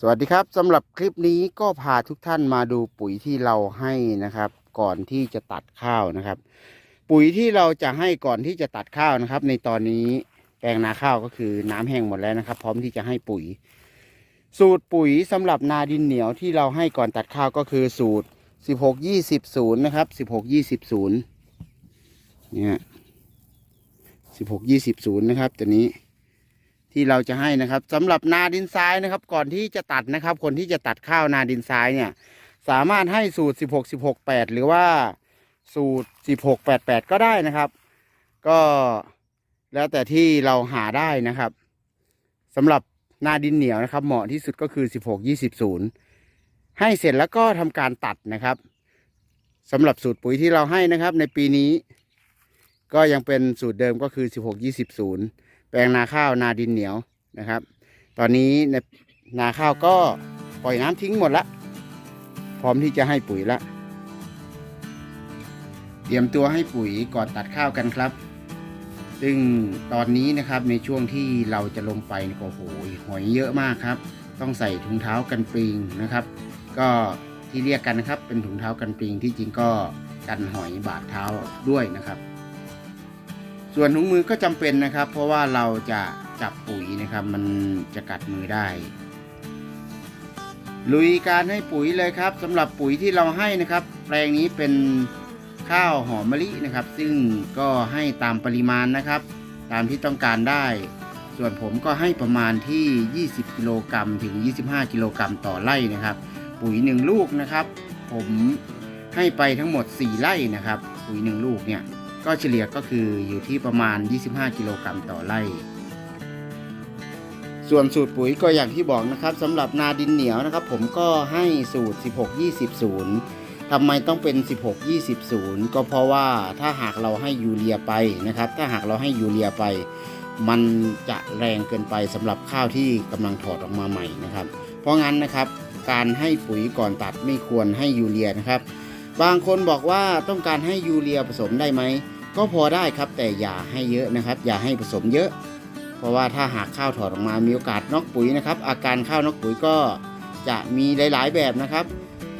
สวัสดีครับสำหรับคลิปนี้ก็พาทุกท่านมาดูปุ๋ยที่เราให้นะครับ ก่อนที่จะตัดข้าวนะครับ ปุ๋ยที่เราจะให้ก่อนที่จะตัดข้าวนะครับ ในตอนนี้แปลงนาข้าวก็คือน้ำแห้งหมดแล้วนะครับ พร้อมที่จะให้ปุ๋ย สูตรปุ๋ยสำหรับนาดินเหนียวที่เราให้ก่อนตัดข้าวก็คือสูตร16 20 0นะครับ16 20 0เนี่ย16 20 0นะครับตัวนี้ ที่เราจะให้นะครับสำหรับนาดินทรายนะครับ ก่อนที่จะตัดนะครับ คนที่จะตัดข้าวนาดินทรายเนี่ย สามารถให้สูตร 16 16 8 หรือว่าสูตร 16 8 8 ก็ได้นะครับ ก็แล้วแต่ที่เราหาได้นะครับสำหรับนาดินเหนียวนะครับ เหมาะที่สุดก็คือ 16 20 0 ให้เสร็จแล้วก็ทำการตัดนะครับสำหรับสูตรปุ๋ยที่เราให้นะครับ ในปีนี้ ก็ยังเป็นสูตรเดิมก็คือ 16 20 0 ลงนาข้าวนาดินเหนียวนะครับ ตอนนี้ในนาข้าวก็ปล่อยน้ำทิ้งหมดละ พร้อมที่จะให้ปุ๋ยละ เตรียมตัวให้ปุ๋ยก่อนตัดข้าวกันครับ ซึ่งตอนนี้นะครับในช่วงที่เราจะลงไปก็โหยหอยเยอะมากครับ ต้องใส่ถุงเท้ากันปลิงนะครับ ก็ที่เรียกกันนะครับเป็นถุงเท้ากันปลิงที่จริงก็กันหอยบาดเท้าด้วยนะครับ ส่วนถุงมือก็จำเป็นนะครับ เพราะว่าเราจะจับปุ๋ยนะครับ มันจะกัดมือได้ ลุยการให้ปุ๋ยเลยครับสำหรับปุ๋ยที่เราให้นะครับ แปลงนี้เป็นข้าวหอมมะลินะครับ ซึ่งก็ให้ตามปริมาณนะครับ ตามที่ต้องการได้ ส่วนผมก็ให้ประมาณที่ 20 กิโลกรัมถึง 25 กิโลกรัมต่อไร่นะครับ ปุ๋ย 1 ลูกนะครับ ผมให้ไปทั้งหมด 4 ไร่นะครับ ปุ๋ย 1 ลูกเนี่ย ก็เฉลี่ยก็คืออยู่ที่ประมาณ 25 กิโลกรัมต่อไร่ ส่วนสูตรปุ๋ยก็อย่างที่บอกนะครับสำหรับนาดินเหนียวนะครับ ผมก็ให้สูตร 16 20 0ทำไมต้องเป็น 16 20 0 ก็เพราะว่าถ้าหากเราให้ยูเรียไปนะครับ ถ้าหากเราให้ยูเรียไป มันจะแรงเกินไปสำหรับข้าวที่กำลังถอดออกมาใหม่นะครับ เพราะงั้นนะครับการให้ปุ๋ยก่อนตัดไม่ควรให้ยูเรียนะครับ บางคนบอกว่าต้องการให้ยูเรียผสมได้ไหม ก็พอได้ครับแต่อย่าให้เยอะนะครับ อย่าให้ผสมเยอะ เพราะว่าถ้าหากข้าวถอดออกมามีโอกาสนอกปุ๋ยนะครับ อาการข้าวนอกปุ๋ยก็จะมีหลายๆแบบนะครับ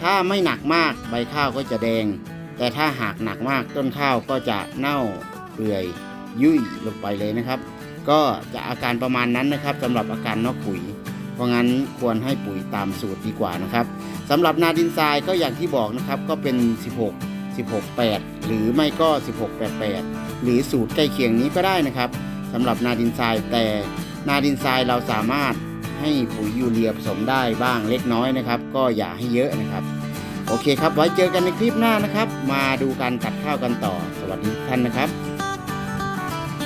ถ้าไม่หนักมากใบข้าวก็จะแดง แต่ถ้าหากหนักมากต้นข้าวก็จะเน่าเปื่อยยุ่ยลงไปเลยนะครับ ก็จะอาการประมาณนั้นนะครับสำหรับอาการนอกปุ๋ย เพราะงั้นควรให้ปุ๋ยตามสูตรดีกว่านะครับสำหรับนาดินทรายก็อย่างที่บอกนะครับก็เป็น 16 16 8 หรือไม่ก็ 16 8 8 หรือสูตรใกล้เคียงนี้ก็ได้นะครับสำหรับนาดินทรายแต่นาดินทรายเราสามารถให้ปุ๋ยยูเรียผสมได้บ้างเล็กน้อยนะครับ ก็อย่าให้เยอะนะครับ โอเคครับ ไว้เจอกันในคลิปหน้านะครับ มาดูการตัดข้าวกันต่อ สวัสดีท่านนะครับ